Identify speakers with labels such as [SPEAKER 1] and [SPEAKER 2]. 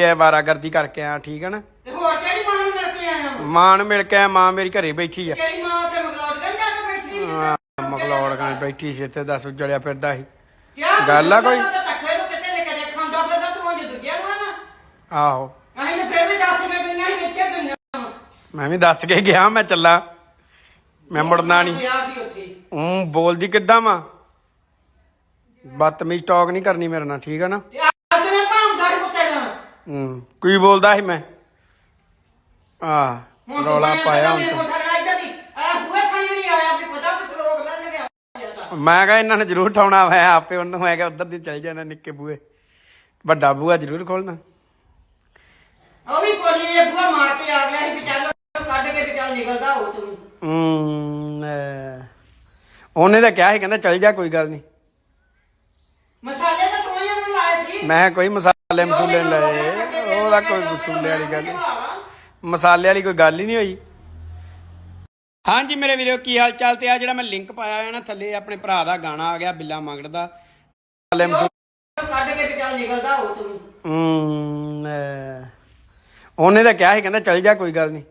[SPEAKER 1] ਇਹ ਵਾਰਾਗਰਦੀ ਕਰਕੇ ਆ ਠੀਕ ਹੈ ਨਾ?
[SPEAKER 2] ਤੇ ਹੋਰ ਕਿਹੜੀ ਮਾਂ ਨੂੰ ਮਿਲ ਕੇ ਆਇਆ ਵਾਂ?
[SPEAKER 1] ਮਾਂ ਨੂੰ ਮਿਲ ਕੇ ਆਇਆ, ਮਾਂ ਮੇਰੀ ਘਰੇ ਬੈਠੀ ਆ।
[SPEAKER 2] ਤੇਰੀ ਮਾਂ ਉੱਥੇ ਗਈ ਜਾ ਕੇ ਬੈਠੀ ਸੀ।
[SPEAKER 1] ਹਾਂ, ਮਗਲੌੜ ਕਾਂ ਬੈਠੀ ਸੀ ਇੱਥੇ ਦੱਸ ਉਜੜਿਆ ਫਿਰਦਾ ਸੀ।
[SPEAKER 2] ਕਿਆ
[SPEAKER 1] ਗੱਲ ਆ ਕੋਈ?
[SPEAKER 2] ਤੂੰ ਤਾਂ ਧੱਕੇ ਨੂੰ ਕਿਤੇ ਲੈ ਕੇ ਜੇ ਖਾਂਦਾ ਫਿਰਦਾ ਤੂੰ ਉਹ ਦੂਜਿਆਂ ਨੂੰ ਆ ਨਾ
[SPEAKER 1] ਆਹੋ।
[SPEAKER 2] ਅਸੀਂ ਨੇ ਫਿਰ ਵੀ ਦੱਸ ਕੇ ਗਈਆਂ ਸੀ ਵੇਚੇ ਗਈਆਂ ਵਾਂ।
[SPEAKER 1] ਮੈਂ ਵੀ ਦੱਸ ਕੇ ਗਿਆ ਮੈਂ ਚੱਲਾਂ। ਮੈਂ ਮੁੜਨਾ ਨਹੀਂ।
[SPEAKER 2] ਵਿਆਹ ਦੀ ਉੱਥੇ?
[SPEAKER 1] ਹੂੰ ਬੋਲਦੀ ਕਿੱਦਾਂ ਵਾ? ਬਦਤਮੀਜ਼ ਟਾਕ ਨਹੀਂ ਕਰਨੀ ਮੇਰੇ ਨਾਲ ਠੀਕ ਹੈ ਨਾ?
[SPEAKER 2] ਤੇ
[SPEAKER 1] ਹੂੰ। ਕੀ ਬੋਲਦਾ ਸੀ ਮੈਂ? ਆ
[SPEAKER 2] ਹੁਣ
[SPEAKER 1] ਰੌਲਾ ਪਾਇਆ ਹੁਣ ਤਾਂ।
[SPEAKER 2] ਆ ਬੂਹੇ ਖਾਣੀ ਵੀ ਨਹੀਂ ਆਇਆ ਵੀ ਪਤਾ ਕੁਛ ਲੋਕ ਲੈਣ ਗਿਆ
[SPEAKER 1] ਮੈਂ ਕਿਹਾ ਇਹਨਾਂ ਨੇ ਜ਼ਰੂਰ ਠਾਉਣਾ ਮੈਂ ਆਪੇ ਉਹਨੂੰ ਮੈਂ ਕਿਹਾ ਉਧਰ ਦੀ ਚਲ ਜਾਣਾ ਨਿੱਕੇ ਬੂਏ ਵੱਡਾ ਬੂਆ ਜ਼ਰੂਰ ਖੋਲਣਾ
[SPEAKER 2] ਉਹ ਵੀ ਕੋਲੀ ਇਹ ਬੂਹਾ ਮਾਰ ਕੇ ਆ ਗਿਆ ਸੀ ਵੀ ਚੱਲ ਕੱਢ ਕੇ ਵੀ ਚੱਲ ਨਿਕਲਦਾ ਹੋ ਤੂੰ।
[SPEAKER 1] ਹੂੰ। ਉਹਨੇ ਤਾਂ ਕਿਹਾ ਸੀ ਕਹਿੰਦਾ ਚੱਲ ਜਾ ਕੋਈ ਗੱਲ ਨਹੀਂ
[SPEAKER 2] ਮਸਾਲੇ ਤਾਂ ਤੂੰ ਹੀ ਉਹਨੂੰ ਲਾਏ ਸੀ
[SPEAKER 1] ਮੈਂ ਕੋਈ ਮਸਾਲੇ ਮਸੂਲੇ ਨੀ ਲਏ। ਉਹਦਾ ਕੋਈ ਮਸੂਲੇ ਵਾਲੀ ਗੱਲ ਨਹੀਂ। ਮਸਾਲੇ ਵਾਲੀ ਕੋਈ ਗੱਲ ਹੀ ਨਹੀਂ ਹੋਈ। ਹਾਂਜੀ ਮੇਰੇ ਵੀਰੋ ਕੀ ਹਾਲ ਚਾਲ ਤੇ ਆ? ਜਿਹੜਾ ਮੈਂ ਲਿੰਕ ਪਾਇਆ ਹੈ ਨਾ ਥੱਲੇ ਆਪਣੇ ਭਰਾ ਦਾ ਗਾਣਾ ਆ ਗਿਆ ਬਿੱਲਾ ਮੰਗੜ ਦਾ ਮਸਾਲੇ ਮਸੂਲੇ
[SPEAKER 2] ਕੱਢ ਕੇ ਵੀ ਚੱਲ ਨਿਕਲਦਾ ਹੋ ਤੂੰ
[SPEAKER 1] ਹੂੰ। ਉਹਨੇ ਤਾਂ ਕਿਹਾ ਸੀ ਕਹਿੰਦਾ ਚੱਲ ਜਾ ਕੋਈ ਗੱਲ ਨਹੀਂ।